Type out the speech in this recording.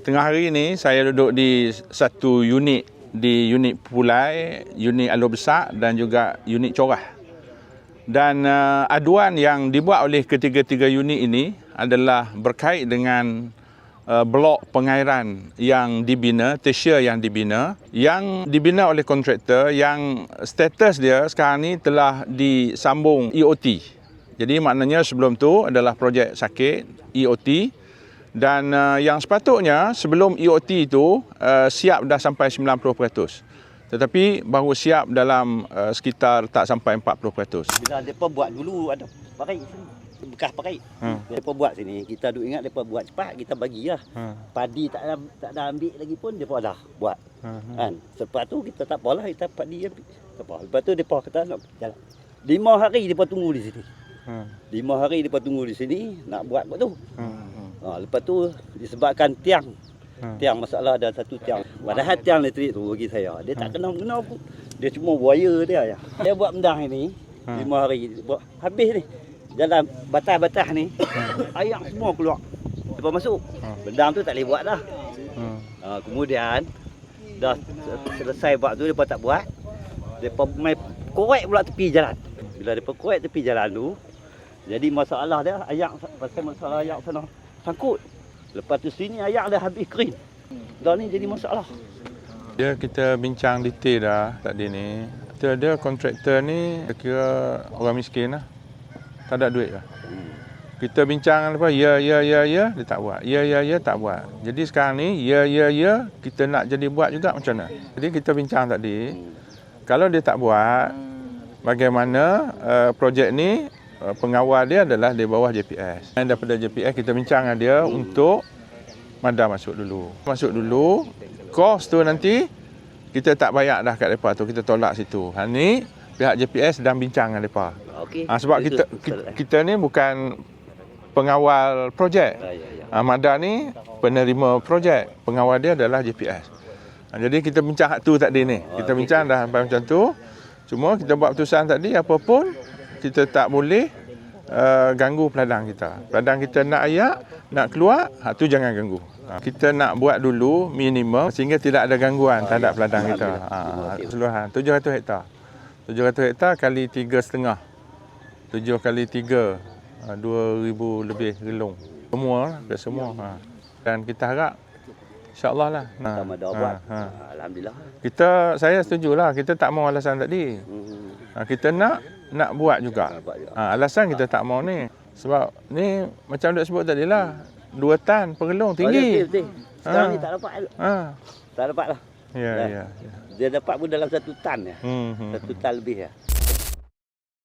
Tengah hari ini saya duduk di satu unit di unit Pulai, unit Alur Besar dan juga unit Corah. Dan uh, aduan yang dibuat oleh ketiga-tiga unit ini adalah berkait dengan uh, blok pengairan yang dibina, tertiary yang dibina, yang dibina oleh kontraktor yang status dia sekarang ni telah disambung EOT. Jadi maknanya sebelum tu adalah projek sakit EOT dan uh, yang sepatutnya sebelum EOT itu uh, siap dah sampai 90%. Tetapi baru siap dalam uh, sekitar tak sampai 40%. Bila mereka buat dulu ada pakai sini. Bekas pakai. Hmm. Mereka buat sini. Kita duk ingat mereka buat cepat, kita bagilah. Ha. Padi tak ada, tak ada ambil lagi pun mereka dah buat. Ha. Kan? Selepas tu kita tak apalah, kita padi. Tak apa. Lepas tu mereka kata nak jalan. Lima hari mereka tunggu di sini. Ha. Lima hari mereka tunggu di sini nak buat buat tu. Ha. Ha, lepas tu disebabkan tiang. Ha. Tiang masalah ada satu tiang. Padahal tiang elektrik tu bagi saya. Dia tak kena kena pun. Dia cuma wire dia ya. Dia buat bendang ini Ha. lima hari buat habis ni. Jalan batas-batas ni air semua keluar. Lepas masuk. Ha. Bendang tu tak boleh buat dah. Ha. Ha, kemudian dah se- selesai buat tu depa tak buat. Depa main korek pula tepi jalan. Bila depa korek tepi jalan tu jadi masalah dia ayak pasal masalah ayak sana sangkut. Lepas tu sini ayak dah habis kering. Dah ni jadi masalah. Dia kita bincang detail dah tadi ni. Kita ada kontraktor ni kira orang miskin lah. Tak ada duit lah. Kita bincang apa ya ya ya ya dia tak buat. Ya ya ya tak buat. Jadi sekarang ni ya ya ya kita nak jadi buat juga macam mana? Jadi kita bincang tadi kalau dia tak buat bagaimana uh, projek ni pengawal dia adalah di bawah JPS. Dan daripada JPS kita bincang dengan dia untuk Mada masuk dulu. Masuk dulu. Kos tu nanti kita tak bayar dah kat depa tu. Kita tolak situ. Ha ni pihak JPS sedang bincang dengan depa. Okey. Ha, sebab kita, kita kita ni bukan pengawal projek. Ya ya ya. Ha, Mada ni penerima projek. Pengawal dia adalah JPS. Ha, jadi kita bincang hak tu tadi ni. Kita bincang dah sampai macam tu. Cuma kita buat keputusan tadi apa pun kita tak boleh uh, ganggu peladang kita. Peladang kita nak ayak, nak keluar, hak tu jangan ganggu. Ha, kita nak buat dulu minimum sehingga tidak ada gangguan terhadap peladang kita. Ha, keseluruhan 700 hektar. 700 hektar kali tiga setengah. 7 kali 3 uh, 2000 lebih gelung. Semua lah, semua. Ha. Dan kita harap insya-Allah lah. Ada buat. ha. Alhamdulillah. Kita saya setujulah kita tak mau alasan tadi. Hmm. Ha, kita nak nak buat juga. Ha, alasan kita tak mau ni sebab ni macam duk sebut tadi lah. Dua tan pengelung Oh, betul, tinggi. betul. Sekarang Ha. ni tak dapat. Ha. Tak dapat lah. Ya ya. ya. Dia dapat pun dalam satu tan ya. Hmm, hmm. Satu tan lebih ya.